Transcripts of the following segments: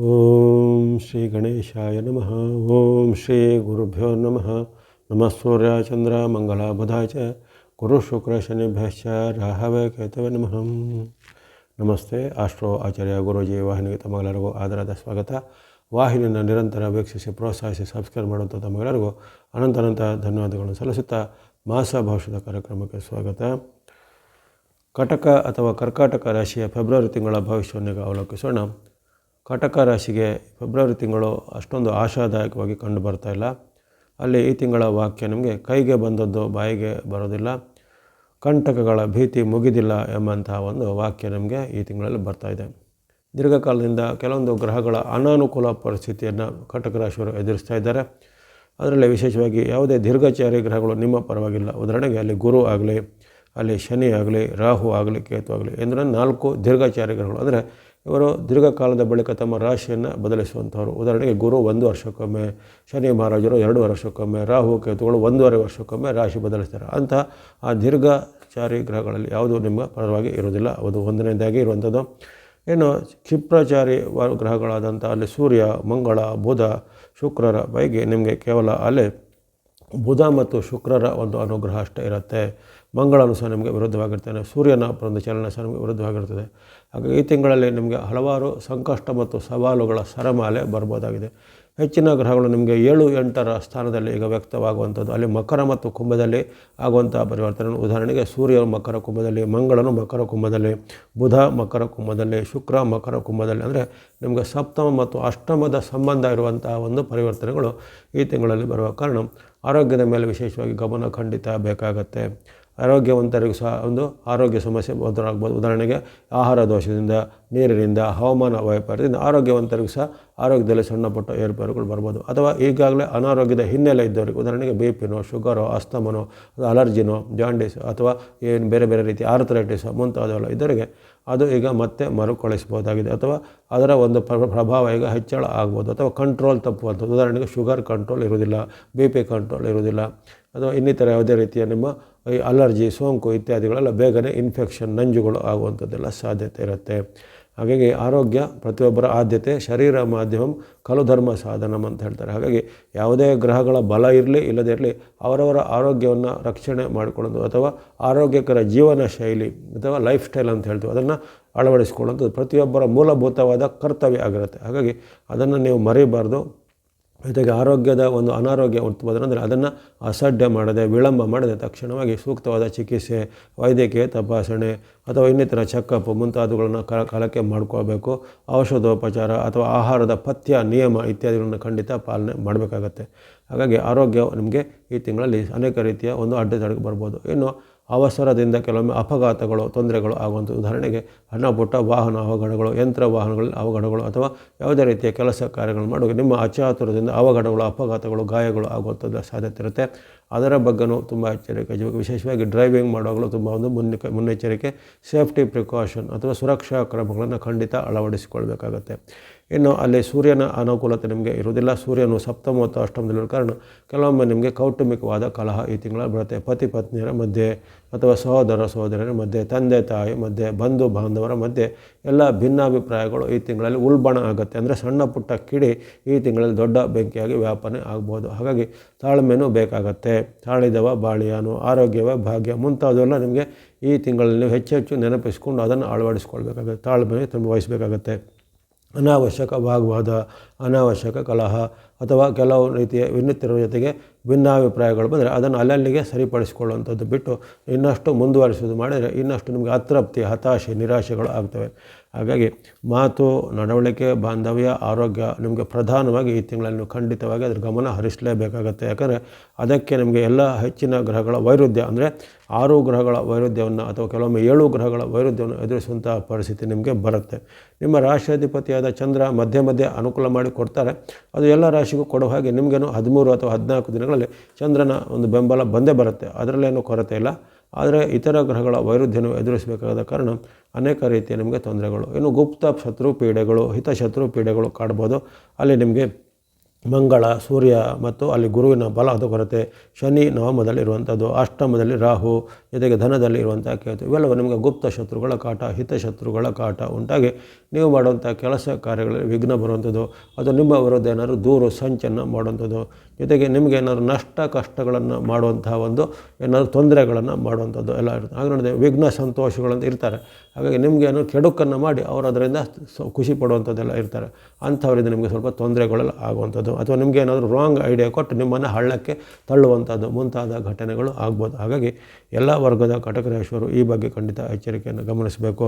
ಓಂ ಶ್ರೀ ಗಣೇಶಾಯ ನಮಃ. ಓಂ ಶ್ರೀ ಗುರುಭ್ಯೋ ನಮಃ. ನಮಃ ಸೂರ್ಯ ಚಂದ್ರ ಮಂಗಳ ಬುಧ ಚ ಗುರು ಶುಕ್ರ ಶನಿಭ್ಯಶ್ಚ ರಾಹವೇ ಕೇತವೇ ನಮಃ. ನಮಸ್ತೆ ಆಸ್ಟ್ರೋ ಆಚಾರ್ಯ ಗುರುಜಿ, ವಾಹಿನಿಗೆ ತಮಗೆಲ್ಲರಿಗೂ ಆಧಾರದ ಸ್ವಾಗತ. ವಾಹಿನಿಯನ್ನು ನಿರಂತರ ವೀಕ್ಷಿಸಿ, ಪ್ರೋತ್ಸಾಹಿಸಿ, ಸಬ್ಸ್ಕ್ರೈಬ್ ಮಾಡುವಂಥ ತಮಗೆಲ್ಲರಿಗೂ ಅನಂತ ಅನಂತ ಧನ್ಯವಾದಗಳನ್ನು ಸಲ್ಲಿಸುತ್ತಾ ಮಾಸ ಭವಿಷ್ಯದ ಕಾರ್ಯಕ್ರಮಕ್ಕೆ ಸ್ವಾಗತ. ಕಟಕ ಅಥವಾ ಕರ್ಕಾಟಕ ರಾಶಿಯ ಫೆಬ್ರವರಿ ತಿಂಗಳ ಭವಿಷ್ಯವನ್ನು ಅವಲೋಕಿಸೋಣ. ಕಟಕ ರಾಶಿಗೆ ಫೆಬ್ರವರಿ ತಿಂಗಳು ಅಷ್ಟೊಂದು ಆಶಾದಾಯಕವಾಗಿ ಕಂಡು ಬರ್ತಾ ಇಲ್ಲ. ಅಲ್ಲಿ ಈ ತಿಂಗಳ ವಾಕ್ಯ ನಿಮಗೆ ಕೈಗೆ ಬಂದದ್ದು ಬಾಯಿಗೆ ಬರೋದಿಲ್ಲ, ಕಂಟಕಗಳ ಭೀತಿ ಮುಗಿದಿಲ್ಲ ಎಂಬಂತಹ ಒಂದು ವಾಕ್ಯ ನಿಮಗೆ ಈ ತಿಂಗಳಲ್ಲಿ ಬರ್ತಾ ಇದೆ. ದೀರ್ಘಕಾಲದಿಂದ ಕೆಲವೊಂದು ಗ್ರಹಗಳ ಅನಾನುಕೂಲ ಪರಿಸ್ಥಿತಿಯನ್ನು ಕಟಕ ರಾಶಿಯವರು ಎದುರಿಸ್ತಾ ಇದ್ದಾರೆ. ಅದರಲ್ಲಿ ವಿಶೇಷವಾಗಿ ಯಾವುದೇ ದೀರ್ಘಚಾರಿ ಗ್ರಹಗಳು ನಿಮ್ಮ ಪರವಾಗಿಲ್ಲ. ಉದಾಹರಣೆಗೆ ಅಲ್ಲಿ ಗುರು ಆಗಲಿ, ಅಲ್ಲಿ ಶನಿ ಆಗಲಿ, ರಾಹು ಆಗಲಿ, ಕೇತು ಆಗಲಿ ಎಂದರೆ ನಾಲ್ಕು ದೀರ್ಘಚಾರಿ ಗ್ರಹಗಳು. ಅಂದರೆ ಇವರು ದೀರ್ಘಕಾಲದ ಬಳಿಕ ತಮ್ಮ ರಾಶಿಯನ್ನು ಬದಲಿಸುವಂಥವ್ರು ಉದಾಹರಣೆಗೆ ಗುರು ಒಂದು ವರ್ಷಕ್ಕೊಮ್ಮೆ, ಶನಿ ಮಹಾರಾಜರು ಎರಡು ವರ್ಷಕ್ಕೊಮ್ಮೆ, ರಾಹು, ಕೇತುಗಳು ಒಂದೂವರೆ ವರ್ಷಕ್ಕೊಮ್ಮೆ ರಾಶಿ ಬದಲಿಸ್ತಾರೆ. ಅಂಥ ಆ ದೀರ್ಘಚಾರಿ ಗ್ರಹಗಳಲ್ಲಿ ಯಾವುದು ನಿಮ್ಮ ಪರವಾಗಿ ಇರೋದಿಲ್ಲ ಅದು ಒಂದನೇದಾಗಿ ಇರುವಂಥದ್ದು. ಇನ್ನು ಕ್ಷಿಪ್ರಚಾರಿ ಗ್ರಹಗಳಾದಂಥ ಅಲ್ಲಿ ಸೂರ್ಯ, ಮಂಗಳ, ಬುಧ, ಶುಕ್ರರ ಪೈಕಿ ನಿಮಗೆ ಕೇವಲ ಅಲ್ಲಿ ಬುಧ ಮತ್ತು ಶುಕ್ರರ ಒಂದು ಅನುಗ್ರಹ ಅಷ್ಟೇ ಇರುತ್ತೆ. ಮಂಗಳನು ಸಹ ನಿಮಗೆ ವಿರುದ್ಧವಾಗಿರ್ತಾನೆ ಸೂರ್ಯನ ಒಂದು ಚಲನ ಸಹ ನಿಮಗೆ ವಿರುದ್ಧವಾಗಿರ್ತದೆ. ಹಾಗೆ ಈ ತಿಂಗಳಲ್ಲಿ ನಿಮಗೆ ಹಲವಾರು ಸಂಕಷ್ಟ ಮತ್ತು ಸವಾಲುಗಳ ಸರಮಾಲೆ ಬರ್ಬೋದಾಗಿದೆ. ಹೆಚ್ಚಿನ ಗ್ರಹಗಳು ನಿಮಗೆ ಏಳು ಎಂಟರ ಸ್ಥಾನದಲ್ಲಿ ಈಗ ವ್ಯಕ್ತವಾಗುವಂಥದ್ದು. ಅಲ್ಲಿ ಮಕರ ಮತ್ತು ಕುಂಭದಲ್ಲಿ ಆಗುವಂಥ ಪರಿವರ್ತನೆ ಉದಾಹರಣೆಗೆ ಸೂರ್ಯ ಮಕರ ಕುಂಭದಲ್ಲಿ, ಮಂಗಳನು ಮಕರ ಕುಂಭದಲ್ಲಿ, ಬುಧ ಮಕರ ಕುಂಭದಲ್ಲಿ, ಶುಕ್ರ ಮಕರ ಕುಂಭದಲ್ಲಿ. ಅಂದರೆ ನಿಮಗೆ ಸಪ್ತಮ ಮತ್ತು ಅಷ್ಟಮದ ಸಂಬಂಧ ಇರುವಂತಹ ಒಂದು ಪರಿವರ್ತನೆಗಳು ಈ ತಿಂಗಳಲ್ಲಿ ಬರುವ ಕಾರಣ. ಆರೋಗ್ಯದ ಮೇಲೆ ವಿಶೇಷವಾಗಿ ಗಮನ ಖಂಡಿತ ಬೇಕಾಗತ್ತೆ. ಆರೋಗ್ಯವಂತರಿಗೂ ಸಹ ಒಂದು ಆರೋಗ್ಯ ಸಮಸ್ಯೆ ಎದುರಾಗ್ಬೋದು ಉದಾಹರಣೆಗೆ ಆಹಾರ ದೋಷದಿಂದ ನೀರಿನಿಂದ ಹವಾಮಾನ ವೈಪರ್ಯದಿಂದ ಆರೋಗ್ಯವಂತರಿಗೂ ಸಹ ಆರೋಗ್ಯದಲ್ಲಿ ಸಣ್ಣ ಪುಟ್ಟ ಏರ್ಪೇರುಗಳು ಬರ್ಬೋದು. ಅಥವಾ ಈಗಾಗಲೇ ಅನಾರೋಗ್ಯದ ಹಿನ್ನೆಲೆ ಇದ್ದವರಿಗೆ ಉದಾಹರಣೆಗೆ ಬಿ ಪಿನೋ ಶುಗರೋ, ಅಸ್ತಮನೋ, ಅಲರ್ಜಿನೋ ಜಾಂಡೀಸ್ ಅಥವಾ ಏನು ಬೇರೆ ಬೇರೆ ರೀತಿ ಆರ್ಥರೈಟಿಸ್ ಮುಂತಾದವೆಲ್ಲ ಇದ್ದವರಿಗೆ ಅದು ಈಗ ಮತ್ತೆ ಮರುಕಳಿಸ್ಬೋದಾಗಿದೆ ಅಥವಾ ಅದರ ಒಂದು ಪ್ರ- ಪ್ರಭಾವ ಈಗ ಹೆಚ್ಚಳ ಆಗ್ಬೋದು. ಅಥವಾ ಕಂಟ್ರೋಲ್ ತಪ್ಪುವಂಥದ್ದು. ಉದಾಹರಣೆಗೆ ಶುಗರ್ ಕಂಟ್ರೋಲ್ ಇರುವುದಿಲ್ಲ ಬಿ ಪಿ ಕಂಟ್ರೋಲ್ ಇರುವುದಿಲ್ಲ. ಅಥವಾ ಇನ್ನಿತರ ಯಾವುದೇ ರೀತಿಯ ನಿಮ್ಮ ಈ ಅಲರ್ಜಿ ಸೋಂಕು ಇತ್ಯಾದಿಗಳೆಲ್ಲ ಬೇಗನೆ ಇನ್ಫೆಕ್ಷನ್ ನಂಜುಗಳು ಆಗುವಂಥದ್ದೆಲ್ಲ ಸಾಧ್ಯತೆ ಇರುತ್ತೆ. ಹಾಗಾಗಿ ಆರೋಗ್ಯ ಪ್ರತಿಯೊಬ್ಬರ ಆದ್ಯತೆ, ಶರೀರ ಮಾಧ್ಯಮಂ ಕಲು ಧರ್ಮ ಸಾಧನಂ ಅಂತ ಹೇಳ್ತಾರೆ. ಹಾಗಾಗಿ ಯಾವುದೇ ಗ್ರಹಗಳ ಬಲ ಇರಲಿ, ಇಲ್ಲದೇ ಇರಲಿ, ಅವರವರ ಆರೋಗ್ಯವನ್ನು ರಕ್ಷಣೆ ಮಾಡಿಕೊಳ್ಳೋದು ಅಥವಾ ಆರೋಗ್ಯಕರ ಜೀವನ ಶೈಲಿ ಅಥವಾ ಲೈಫ್ ಸ್ಟೈಲ್ ಅಂತ ಹೇಳ್ತೀವಿ, ಅದನ್ನು ಅಳವಡಿಸಿಕೊಳ್ಳೋದು ಪ್ರತಿಯೊಬ್ಬರ ಮೂಲಭೂತವಾದ ಕರ್ತವ್ಯ ಆಗಿರುತ್ತೆ. ಹಾಗಾಗಿ ಅದನ್ನು ನೀವು ಮರಿಬಾರ್ದು. ಜೊತೆಗೆ ಆರೋಗ್ಯದ ಒಂದು ಅನಾರೋಗ್ಯ ಉತ್ಪಾದನೆ ಅದನ್ನು ಅಸಡ್ಡೆ ಮಾಡದೆ, ವಿಳಂಬ ಮಾಡದೆ ತಕ್ಷಣವಾಗಿ ಸೂಕ್ತವಾದ ಚಿಕಿತ್ಸೆ, ವೈದ್ಯಕೀಯ ತಪಾಸಣೆ ಅಥವಾ ಇನ್ನಿತರ ಚೆಕಪ್ ಮುಂತಾದವುಗಳನ್ನು ಕ, ಕಾಲಕ್ಕೆ ಮಾಡ್ಕೋಬೇಕು. ಔಷಧೋಪಚಾರ ಅಥವಾ ಆಹಾರದ ಪಥ್ಯ, ನಿಯಮ ಇತ್ಯಾದಿಗಳನ್ನು ಖಂಡಿತ ಪಾಲನೆ ಮಾಡಬೇಕಾಗತ್ತೆ. ಹಾಗಾಗಿ ಆರೋಗ್ಯ ನಿಮಗೆ ಈ ತಿಂಗಳಲ್ಲಿ ಅನೇಕ ರೀತಿಯ ಒಂದು ಅಡ್ಡತಡೆಗೆ ಬರ್ಬೋದು. ಇನ್ನು ಅವಸರದಿಂದ ಕೆಲವೊಮ್ಮೆ ಅಪಘಾತಗಳು, ತೊಂದರೆಗಳು ಆಗುವಂಥ ಉದಾಹರಣೆಗೆ ಸಣ್ಣ ಪುಟ್ಟ ವಾಹನ ಅವಘಡಗಳು, ಯಂತ್ರ ವಾಹನಗಳಲ್ಲಿ ಅವಘಡಗಳು ಅಥವಾ ಯಾವುದೇ ರೀತಿಯ ಕೆಲಸ ಕಾರ್ಯಗಳು ಮಾಡುವಾಗ ನಿಮ್ಮ ಅಚಾತುರದಿಂದ ಅವಘಡಗಳು, ಅಪಘಾತಗಳು, ಗಾಯಗಳು ಆಗುವಂಥದ್ದು ಸಾಧ್ಯತೆ ಇರುತ್ತೆ. ಅದರ ಬಗ್ಗೆನೂ ತುಂಬ ಎಚ್ಚರಿಕೆ ವಿಶೇಷವಾಗಿ ಡ್ರೈವಿಂಗ್ ಮಾಡುವಾಗಲೂ ತುಂಬ ಒಂದು ಮುನ್ನೆ ಮುನ್ನೆಚ್ಚರಿಕೆ, ಸೇಫ್ಟಿ ಪ್ರಿಕಾಷನ್ ಅಥವಾ ಸುರಕ್ಷಾ ಕ್ರಮಗಳನ್ನು ಖಂಡಿತ ಅಳವಡಿಸಿಕೊಳ್ಬೇಕಾಗತ್ತೆ. ಇನ್ನು ಅಲ್ಲಿ ಸೂರ್ಯನ ಅನುಕೂಲತೆ ನಿಮಗೆ ಇರುವುದಿಲ್ಲ. ಸೂರ್ಯನು ಸಪ್ತಮ ಮತ್ತು ಅಷ್ಟಮದಲ್ಲಿರೋ ಕಾರಣ ಕೆಲವೊಮ್ಮೆ ನಿಮಗೆ ಕೌಟುಂಬಿಕವಾದ ಕಲಹ ಈ ತಿಂಗಳ ಬರುತ್ತೆ. ಪತಿ ಪತ್ನಿಯರ ಮಧ್ಯೆ ಅಥವಾ ಸಹೋದರ ಸಹೋದರರ ಮಧ್ಯೆ, ತಂದೆ ತಾಯಿ ಮಧ್ಯೆ, ಬಂಧು ಬಾಂಧವರ ಮಧ್ಯೆ ಎಲ್ಲ ಭಿನ್ನಾಭಿಪ್ರಾಯಗಳು ಈ ತಿಂಗಳಲ್ಲಿ ಉಲ್ಬಣ ಆಗುತ್ತೆ. ಅಂದರೆ ಸಣ್ಣ ಪುಟ್ಟ ಕಿಡಿ ಈ ತಿಂಗಳಲ್ಲಿ ದೊಡ್ಡ ಬೆಂಕಿಯಾಗಿ ವ್ಯಾಪನೆ ಆಗ್ಬೋದು. ಹಾಗಾಗಿ ತಾಳ್ಮೆನೂ ಬೇಕಾಗತ್ತೆ. ತಾಳಿದವ ಬಾಳಿಯಾನು, ಆರೋಗ್ಯವ ಭಾಗ್ಯ. ಮುಂತಾದವೆಲ್ಲ ನಿಮಗೆ ಈ ತಿಂಗಳಲ್ಲಿ ಹೆಚ್ಚು ಹೆಚ್ಚು ನೆನಪಿಸ್ಕೊಂಡು ಅದನ್ನು ಅಳವಡಿಸ್ಕೊಳ್ಬೇಕಾಗುತ್ತೆ. ತಾಳ್ಮೆ ತುಂಬ ವಹಿಸಬೇಕಾಗತ್ತೆ. ಅನಾವಶ್ಯಕ ಅನಾವಶ್ಯಕ ಕಲಹ ಅಥವಾ ಕೆಲವು ರೀತಿಯ ವಿನ್ನತಿರುವ ಜೊತೆಗೆ ಭಿನ್ನಾಭಿಪ್ರಾಯಗಳು ಬಂದರೆ ಅದನ್ನು ಅಲ್ಲಲ್ಲಿಗೆ ಸರಿಪಡಿಸಿಕೊಳ್ಳುವಂಥದ್ದು ಬಿಟ್ಟು ಇನ್ನಷ್ಟು ಮುಂದುವರಿಸುವುದು ಮಾಡಿದರೆ ಇನ್ನಷ್ಟು ನಿಮಗೆ ಅತೃಪ್ತಿ, ಹತಾಶೆ, ನಿರಾಶೆಗಳು ಆಗ್ತವೆ. ಹಾಗಾಗಿ ಮಾತು, ನಡವಳಿಕೆ, ಬಾಂಧವ್ಯ, ಆರೋಗ್ಯ ನಿಮಗೆ ಪ್ರಧಾನವಾಗಿ ಈ ತಿಂಗಳಲ್ಲಿ ಖಂಡಿತವಾಗಿ ಅದರ ಗಮನ ಹರಿಸಲೇಬೇಕಾಗತ್ತೆ. ಯಾಕಂದರೆ ಅದಕ್ಕೆ ನಿಮಗೆ ಎಲ್ಲ ಹೆಚ್ಚಿನ ಗ್ರಹಗಳ ವೈರುಧ್ಯ ಅಂದರೆ ಆರು ಗ್ರಹಗಳ ವೈರುಧ್ಯವನ್ನು ಅಥವಾ ಕೆಲವೊಮ್ಮೆ ಏಳು ಗ್ರಹಗಳ ವೈರುಧ್ಯವನ್ನು ಎದುರಿಸುವಂಥ ಪರಿಸ್ಥಿತಿ ನಿಮಗೆ ಬರುತ್ತೆ. ನಿಮ್ಮ ರಾಶಿಯಾಧಿಪತಿಯಾದ ಚಂದ್ರ ಮಧ್ಯೆ ಮಧ್ಯೆ ಅನುಕೂಲ ಮಾಡಿ ಕೊಡ್ತಾರೆ. ಅದು ಎಲ್ಲ ರಾಶಿಗೂ ಕೊಡೋ ಹಾಗೆ ನಿಮಗೇನು ಹದಿಮೂರು ಅಥವಾ ಹದಿನಾಲ್ಕು ದಿನಗಳಲ್ಲಿ ಚಂದ್ರನ ಒಂದು ಬೆಂಬಲ ಬಂದೇ ಬರುತ್ತೆ. ಅದರಲ್ಲೇನು ಕೊರತೆ ಇಲ್ಲ. ಆದರೆ ಇತರ ಗ್ರಹಗಳ ವೈರುಧ್ಯವನ್ನು ಎದುರಿಸಬೇಕಾದ ಕಾರಣ ಅನೇಕ ರೀತಿಯ ನಿಮಗೆ ತೊಂದರೆಗಳು. ಇನ್ನು ಗುಪ್ತ ಶತ್ರು ಪೀಡೆಗಳು, ಹಿತಶತ್ರು ಪೀಡೆಗಳು ಕಾಡ್ಬೋದು. ಅಲ್ಲಿ ನಿಮಗೆ ಮಂಗಳ, ಸೂರ್ಯ ಮತ್ತು ಅಲ್ಲಿ ಗುರುವಿನ ಬಲದ ಕೊರತೆ. ಶನಿ ನವಮದಲ್ಲಿ ಇರುವಂಥದ್ದು. ಅಷ್ಟಮದಲ್ಲಿ ರಾಹು ಜೊತೆಗೆ ಧನದಲ್ಲಿ ಇರುವಂಥ ಕೇತು. ಇವೆಲ್ಲವೂ ನಿಮಗೆ ಗುಪ್ತ ಶತ್ರುಗಳ ಕಾಟ ಹಿತಶತ್ರುಗಳ ಕಾಟ ಉಂಟಾಗಿ ನೀವು ಮಾಡುವಂಥ ಕೆಲಸ ಕಾರ್ಯಗಳಲ್ಲಿ ವಿಘ್ನ ಬರುವಂಥದ್ದು. ಅದು ನಿಮ್ಮ ವಿರುದ್ಧ ಏನಾದರೂ ದೂರು ಸಂಚನ್ನು ಮಾಡುವಂಥದ್ದು. ಜೊತೆಗೆ ನಿಮಗೆ ಏನಾದರೂ ನಷ್ಟ ಕಷ್ಟಗಳನ್ನು ಮಾಡುವಂತಹ ಒಂದು ಏನಾದರೂ ತೊಂದರೆಗಳನ್ನು ಮಾಡುವಂಥದ್ದು ಎಲ್ಲ ಇರುತ್ತೆ. ಹಾಗೆ ವಿಘ್ನ ಸಂತೋಷಗಳಂತ ಇರ್ತಾರೆ. ಹಾಗಾಗಿ ನಿಮಗೆ ಏನೋ ಕೆಡುಕನ್ನು ಮಾಡಿ ಅವರು ಅದರಿಂದ ಖುಷಿ ಪಡುವಂಥದ್ದೆಲ್ಲ ಇರ್ತಾರೆ. ಅಂಥವರಿಂದ ನಿಮಗೆ ಸ್ವಲ್ಪ ತೊಂದರೆಗಳೆಲ್ಲ ಆಗುವಂಥದ್ದು. ಅಥವಾ ನಿಮಗೆ ಏನಾದರೂ ರಾಂಗ್ ಐಡಿಯಾ ಕೊಟ್ಟು ನಿಮ್ಮನ್ನು ಹಳ್ಳಕ್ಕೆ ತಳ್ಳುವಂಥದ್ದು ಮುಂತಾದ ಘಟನೆಗಳು ಆಗ್ಬೋದು. ಹಾಗಾಗಿ ಎಲ್ಲ ವರ್ಗದ ಕಟಕ ರಾಶಿಯವರು ಈ ಬಗ್ಗೆ ಖಂಡಿತ ಎಚ್ಚರಿಕೆಯನ್ನು ಗಮನಿಸಬೇಕು.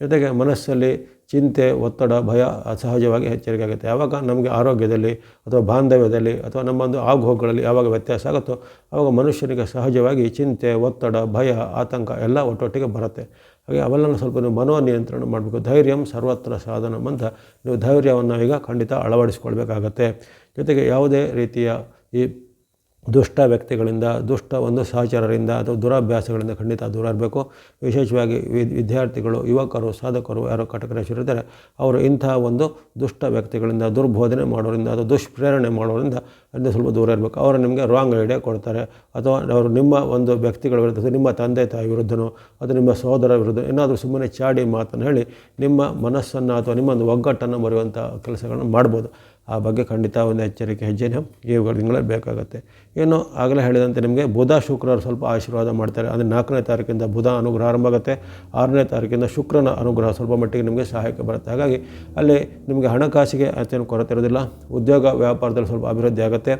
ಜೊತೆಗೆ ಮನಸ್ಸಲ್ಲಿ ಚಿಂತೆ, ಒತ್ತಡ, ಭಯ ಸಹಜವಾಗಿ ಎಚ್ಚರಿಕೆ ಆಗುತ್ತೆ. ಯಾವಾಗ ನಮಗೆ ಆರೋಗ್ಯದಲ್ಲಿ ಅಥವಾ ಬಾಂಧವ್ಯದಲ್ಲಿ ಅಥವಾ ನಮ್ಮೊಂದು ಆಗುಹೋಗುಗಳಲ್ಲಿ ಯಾವಾಗ ವ್ಯತ್ಯಾಸ ಆಗುತ್ತೋ ಆವಾಗ ಮನುಷ್ಯನಿಗೆ ಸಹಜವಾಗಿ ಚಿಂತೆ, ಒತ್ತಡ, ಭಯ, ಆತಂಕ ಎಲ್ಲ ಒಟ್ಟೊಟ್ಟಿಗೆ ಬರುತ್ತೆ. ಹಾಗೆ ಅವೆಲ್ಲ ಸ್ವಲ್ಪ ನೀವು ಮನೋನಿಯಂತ್ರಣ ಮಾಡಬೇಕು. ಧೈರ್ಯಂ ಸರ್ವತ್ರ ಸಾಧನ ಅಂತ ನೀವು ಧೈರ್ಯವನ್ನು ಈಗ ಖಂಡಿತ ಅಳವಡಿಸ್ಕೊಳ್ಬೇಕಾಗತ್ತೆ. ಜೊತೆಗೆ ಯಾವುದೇ ರೀತಿಯ ಈ ದುಷ್ಟ ವ್ಯಕ್ತಿಗಳಿಂದ, ದುಷ್ಟ ಒಂದು ಸಹಚರರಿಂದ ಅಥವಾ ದುರಾಭ್ಯಾಸಗಳಿಂದ ಖಂಡಿತ ದೂರ ಇರಬೇಕು ವಿಶೇಷವಾಗಿ ವಿದ್ಯಾರ್ಥಿಗಳು, ಯುವಕರು, ಸಾಧಕರು ಯಾರೋ ಕಟಕರಾಶಿರಿದ್ದಾರೆ ಅವರು ಇಂತಹ ಒಂದು ದುಷ್ಟ ವ್ಯಕ್ತಿಗಳಿಂದ ದುರ್ಬೋಧನೆ ಮಾಡೋರಿಂದ ಅಥವಾ ದುಷ್ಪ್ರೇರಣೆ ಮಾಡೋರಿಂದ ಅದರಿಂದ ಸ್ವಲ್ಪ ದೂರ ಇರಬೇಕು. ಅವರು ನಿಮಗೆ ರಾಂಗ್ ಐಡಿಯಾ ಕೊಡ್ತಾರೆ ಅಥವಾ ಅವರು ನಿಮ್ಮ ಒಂದು ವ್ಯಕ್ತಿಗಳ ವಿರುದ್ಧ ನಿಮ್ಮ ತಂದೆ ತಾಯಿ ವಿರುದ್ಧನೋ ಅಥವಾ ನಿಮ್ಮ ಸಹೋದರ ವಿರುದ್ಧ ಏನಾದರೂ ಸುಮ್ಮನೆ ಚಾಡಿ ಮಾತನ್ನು ಹೇಳಿ ನಿಮ್ಮ ಮನಸ್ಸನ್ನು ಅಥವಾ ನಿಮ್ಮ ಒಂದು ಒಗ್ಗಟ್ಟನ್ನು ಮರೆಯುವಂಥ ಕೆಲಸಗಳನ್ನು ಮಾಡ್ಬೋದು. ಆ ಬಗ್ಗೆ ಖಂಡಿತ ಒಂದು ಎಚ್ಚರಿಕೆ ಹೆಜ್ಜೆನ ಇವುಗಳ ತಿಂಗಳಲ್ಲಿ ಬೇಕಾಗುತ್ತೆ. ಏನು ಆಗಲೇ ಹೇಳಿದಂತೆ ನಿಮಗೆ ಬುಧ ಶುಕ್ರರು ಸ್ವಲ್ಪ ಆಶೀರ್ವಾದ ಮಾಡ್ತಾರೆ. ಅಂದರೆ ನಾಲ್ಕನೇ ತಾರೀಕಿಂದ ಬುಧ ಅನುಗ್ರಹ ಆರಂಭ ಆಗುತ್ತೆ. ಆರನೇ ತಾರೀಕಿಂದ ಶುಕ್ರನ ಅನುಗ್ರಹ ಸ್ವಲ್ಪ ಮಟ್ಟಿಗೆ ನಿಮಗೆ ಸಹಾಯಕ್ಕೆ ಬರುತ್ತೆ. ಹಾಗಾಗಿ ಅಲ್ಲಿ ನಿಮಗೆ ಹಣಕಾಸಿಗೆ ಅತ್ಯಂತ ಕೊರತೆ ಇರೋದಿಲ್ಲ. ಉದ್ಯೋಗ ವ್ಯಾಪಾರದಲ್ಲಿ ಸ್ವಲ್ಪ ಅಭಿವೃದ್ಧಿ ಆಗುತ್ತೆ.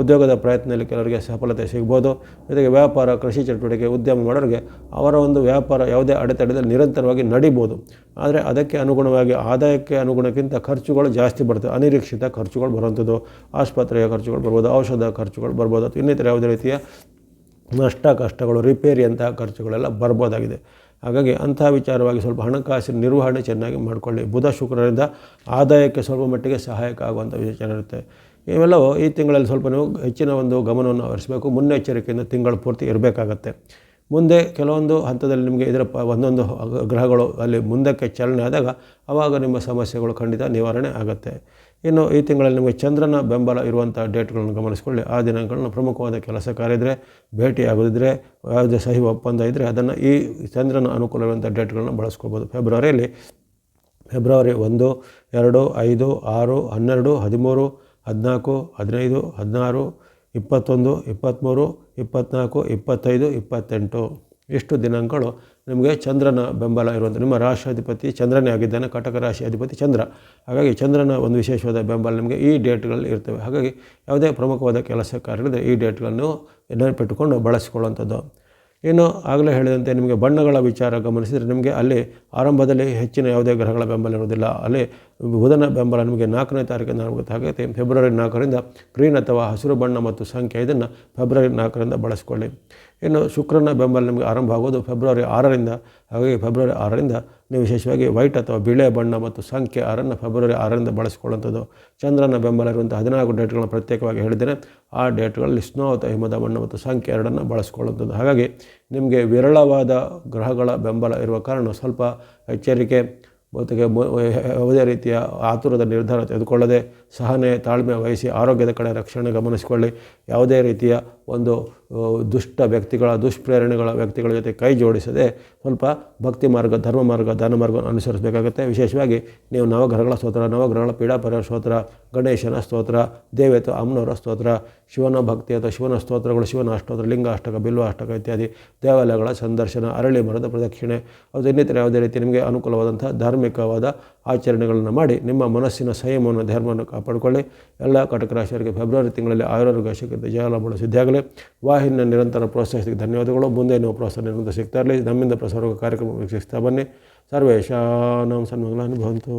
ಉದ್ಯೋಗದ ಪ್ರಯತ್ನದಲ್ಲಿ ಕೆಲವರಿಗೆ ಸಫಲತೆ ಸಿಗ್ಬೋದು. ಜೊತೆಗೆ ವ್ಯಾಪಾರ, ಕೃಷಿ ಚಟುವಟಿಕೆ, ಉದ್ಯಮ ಮಾಡೋರಿಗೆ ಅವರ ಒಂದು ವ್ಯಾಪಾರ ಯಾವುದೇ ಅಡೆತಡೆದಲ್ಲಿ ನಿರಂತರವಾಗಿ ನಡಿಬೋದು. ಆದರೆ ಅದಕ್ಕೆ ಅನುಗುಣವಾಗಿ ಆದಾಯಕ್ಕೆ ಅನುಗುಣಕ್ಕಿಂತ ಖರ್ಚುಗಳು ಜಾಸ್ತಿ ಬರ್ತವೆ ಅನಿರೀಕ್ಷಿತ ಖರ್ಚುಗಳು ಬರುವಂಥದ್ದು. ಆಸ್ಪತ್ರೆಯ ಖರ್ಚುಗಳು ಬರ್ಬೋದು, ಔಷಧ ಖರ್ಚುಗಳು ಬರ್ಬೋದು. ಅಥವಾ ಇನ್ನಿತರ ಯಾವುದೇ ರೀತಿಯ ನಷ್ಟ ಕಷ್ಟಗಳು ರಿಪೇರಿ ಅಂತಹ ಖರ್ಚುಗಳೆಲ್ಲ ಬರ್ಬೋದಾಗಿದೆ. ಹಾಗಾಗಿ ಅಂಥ ವಿಚಾರವಾಗಿ ಸ್ವಲ್ಪ ಹಣಕಾಸಿನ ನಿರ್ವಹಣೆ ಚೆನ್ನಾಗಿ ಮಾಡಿಕೊಳ್ಳಿ. ಬುಧ ಶುಕ್ರರಿಂದ ಆದಾಯಕ್ಕೆ ಸ್ವಲ್ಪ ಮಟ್ಟಿಗೆ ಸಹಾಯಕ ಆಗುವಂಥ ವಿಚಾರ ಇರುತ್ತೆ. ಇವೆಲ್ಲವೂ ಈ ತಿಂಗಳಲ್ಲಿ ಸ್ವಲ್ಪ ನೀವು ಹೆಚ್ಚಿನ ಒಂದು ಗಮನವನ್ನು ಹರಿಸಬೇಕು. ಮುನ್ನೆಚ್ಚರಿಕೆಯಿಂದ ತಿಂಗಳು ಪೂರ್ತಿ ಇರಬೇಕಾಗತ್ತೆ. ಮುಂದೆ ಕೆಲವೊಂದು ಹಂತದಲ್ಲಿ ನಿಮಗೆ ಇದರ ಒಂದೊಂದು ಗ್ರಹಗಳು ಅಲ್ಲಿ ಮುಂದಕ್ಕೆ ಚಲನೆ ಆದಾಗ ಆವಾಗ ನಿಮ್ಮ ಸಮಸ್ಯೆಗಳು ಖಂಡಿತ ನಿವಾರಣೆ ಆಗುತ್ತೆ. ಇನ್ನು ಈ ತಿಂಗಳಲ್ಲಿ ನಿಮಗೆ ಚಂದ್ರನ ಬೆಂಬಲ ಇರುವಂಥ ಡೇಟ್ಗಳನ್ನು ಗಮನಿಸಿಕೊಳ್ಳಿ. ಆ ದಿನಗಳನ್ನು ಪ್ರಮುಖವಾದ ಕೆಲಸ ಕಾರ್ಯ ಇದ್ದರೆ ಭೇಟಿ ಆಗೋದಿದ್ರೆ ಯಾವುದೇ ಸಹಿ ಒಪ್ಪಂದ ಇದ್ದರೆ ಅದನ್ನು ಈ ಚಂದ್ರನ ಅನುಕೂಲ ಇರುವಂಥ ಡೇಟ್ಗಳನ್ನ ಬಳಸ್ಕೊಬೋದು ಫೆಬ್ರವರಿಯಲ್ಲಿ ಫೆಬ್ರವರಿ ಒಂದು, ಎರಡು, ಐದು, ಆರು, ಹನ್ನೆರಡು, ಹದಿಮೂರು, ಹದಿನಾಲ್ಕು, ಹದಿನೈದು, ಹದಿನಾರು, ಇಪ್ಪತ್ತೊಂದು ಇಪ್ಪತ್ತ್ಮೂರು ಇಪ್ಪತ್ತ್ನಾಲ್ಕು ಇಪ್ಪತ್ತೈದು, ಇಪ್ಪತ್ತೆಂಟು. ಇಷ್ಟು ದಿನಾಂಕಗಳು, ನಿಮಗೆ ಚಂದ್ರನ ಬೆಂಬಲ ಇರುವಂಥ ನಿಮ್ಮ ರಾಶಿಯಾಧಿಪತಿ ಚಂದ್ರನೇ ಆಗಿದ್ದಾನೆ, ಕಟಕ ರಾಶಿ ಅಧಿಪತಿ ಚಂದ್ರ. ಹಾಗಾಗಿ ಚಂದ್ರನ ಒಂದು ವಿಶೇಷವಾದ ಬೆಂಬಲ ನಿಮಗೆ ಈ ಡೇಟ್ಗಳಲ್ಲಿ ಇರ್ತವೆ. ಹಾಗಾಗಿ ಯಾವುದೇ ಪ್ರಮುಖವಾದ ಕೆಲಸ ಕಾರ್ಯಗಳಿದೆ ಈ ಡೇಟ್ಗಳನ್ನು ನೆನಪಿಟ್ಟುಕೊಂಡು ಬಳಸಿಕೊಳ್ಳುವಂಥದ್ದು. ಇನ್ನು ಆಗಲೇ ಹೇಳಿದಂತೆ ನಿಮಗೆ ಬಣ್ಣಗಳ ವಿಚಾರ ಗಮನಿಸಿದರೆ ನಿಮಗೆ ಅಲ್ಲಿ ಆರಂಭದಲ್ಲಿ ಹೆಚ್ಚಿನ ಯಾವುದೇ ಗ್ರಹಗಳ ಬೆಂಬಲ ಇರುವುದಿಲ್ಲ. ಅಲ್ಲಿ ಬುಧನ ಬೆಂಬಲ ನಿಮಗೆ ನಾಲ್ಕನೇ ಆಗುತ್ತೆ ಹಾಗೈತೆ ಫೆಬ್ರವರಿ ನಾಲ್ಕರಿಂದ ಗ್ರೀನ್ ಅಥವಾ ಹಸಿರು ಬಣ್ಣ ಮತ್ತು ಸಂಖ್ಯೆ ಇದನ್ನು ಫೆಬ್ರವರಿ ನಾಲ್ಕರಿಂದ ಬಳಸಿಕೊಳ್ಳಿ. ಇನ್ನು ಶುಕ್ರನ ಬೆಂಬಲ ನಿಮಗೆ ಆರಂಭ ಆಗೋದು ಫೆಬ್ರವರಿ ಆರರಿಂದ. ಹಾಗಾಗಿ ಫೆಬ್ರವರಿ ಆರರಿಂದ ನೀವು ವಿಶೇಷವಾಗಿ ವೈಟ್ ಅಥವಾ ಬಿಳೆ ಬಣ್ಣ ಮತ್ತು ಸಂಖ್ಯೆ ಆರನ್ನು ಫೆಬ್ರವರಿ ಆರರಿಂದ ಬಳಸಿಕೊಳ್ಳುವಂಥದ್ದು. ಚಂದ್ರನ ಬೆಂಬಲ ಇರುವಂಥ ಹದಿನಾಲ್ಕು ಡೇಟ್ಗಳನ್ನು ಪ್ರತ್ಯೇಕವಾಗಿ ಹೇಳಿದ್ದೇನೆ. ಆ ಡೇಟ್ಗಳಲ್ಲಿ ಸ್ನೋ ಅಥವಾ ಹಿಮದ ಬಣ್ಣ ಮತ್ತು ಸಂಖ್ಯೆ ಎರಡನ್ನು ಬಳಸಿಕೊಳ್ಳುವಂಥದ್ದು. ಹಾಗಾಗಿ ನಿಮಗೆ ವಿರಳವಾದ ಗ್ರಹಗಳ ಬೆಂಬಲ ಇರುವ ಕಾರಣ ಸ್ವಲ್ಪ ಎಚ್ಚರಿಕೆ ಬಹುತೇಕ ಯಾವುದೇ ರೀತಿಯ ಆತುರದ ನಿರ್ಧಾರ ತೆಗೆದುಕೊಳ್ಳದೆ ಸಹನೆ, ತಾಳ್ಮೆ ವಹಿಸಿ ಆರೋಗ್ಯದ ಕಡೆ ರಕ್ಷಣೆ ಗಮನಿಸಿಕೊಳ್ಳಿ. ಯಾವುದೇ ರೀತಿಯ ಒಂದು ದುಷ್ಟ ವ್ಯಕ್ತಿಗಳ, ದುಷ್ಪ್ರೇರಣೆಗಳ ವ್ಯಕ್ತಿಗಳ ಜೊತೆ ಕೈ ಜೋಡಿಸದೆ ಸ್ವಲ್ಪ ಭಕ್ತಿ ಮಾರ್ಗ, ಧರ್ಮ ಮಾರ್ಗ, ದಾನ ಮಾರ್ಗವನ್ನು ಅನುಸರಿಸಬೇಕಾಗುತ್ತೆ. ವಿಶೇಷವಾಗಿ ನೀವು ನವಗ್ರಹಗಳ ಸ್ತೋತ್ರ, ನವಗ್ರಹಗಳ ಪೀಡಾಪರ ಸ್ತೋತ್ರ, ಗಣೇಶನ ಸ್ತೋತ್ರ, ದೇವತೆ, ಅಮ್ಮನವರ ಸ್ತೋತ್ರ, ಶಿವನ ಭಕ್ತಿ ಅಥವಾ ಶಿವನ ಸ್ತೋತ್ರಗಳು, ಶಿವನ ಅಷ್ಟೋತ್ರ ಲಿಂಗ ಅಷ್ಟಕ ಬಿಲ್ವ ಅಷ್ಟಕ ಇತ್ಯಾದಿ, ದೇವಾಲಯಗಳ ಸಂದರ್ಶನ, ಅರಳಿ ಮರದ ಪ್ರದಕ್ಷಿಣೆ, ಅದು ಇನ್ನಿತರ ಯಾವುದೇ ರೀತಿ ನಿಮಗೆ ಅನುಕೂಲವಾದಂಥ ಧಾರ್ಮಿಕವಾದ ಆಚರಣೆಗಳನ್ನು ಮಾಡಿ ನಿಮ್ಮ ಮನಸ್ಸಿನ ಸಂಯಮವನ್ನು, ಧರ್ಮವನ್ನು ಕಾಪಾಡಿಕೊಳ್ಳಿ. ಎಲ್ಲ ಕಟಕ ರಾಶಿಯವರಿಗೆ ಫೆಬ್ರವರಿ ತಿಂಗಳಲ್ಲಿ ಆಯುರ್ವೇದ ಶಕ್ತಿ ಜಯಲಾಭಗಳು ಸಿದ್ಧಿಯಾಗಲಿ. ವಾಹಿನಿಯ ನಿರಂತರ ಪ್ರೋತ್ಸಾಹಿಸಿದ ಧನ್ಯವಾದಗಳು. ಮುಂದೆ ನೀವು ಪ್ರೋತ್ಸಾಹ ನಿರಂತರ ಸಿಗ್ತಾ ಇರಲಿ. ನಮ್ಮಿಂದ ಪ್ರಸಾರ ಕಾರ್ಯಕ್ರಮ ವೀಕ್ಷಿಸ್ತಾ ಬನ್ನಿ. ಸರ್ವೇಶಾನಾಂ ಸನ್ಮಂಗಲಾನುಭವಂತು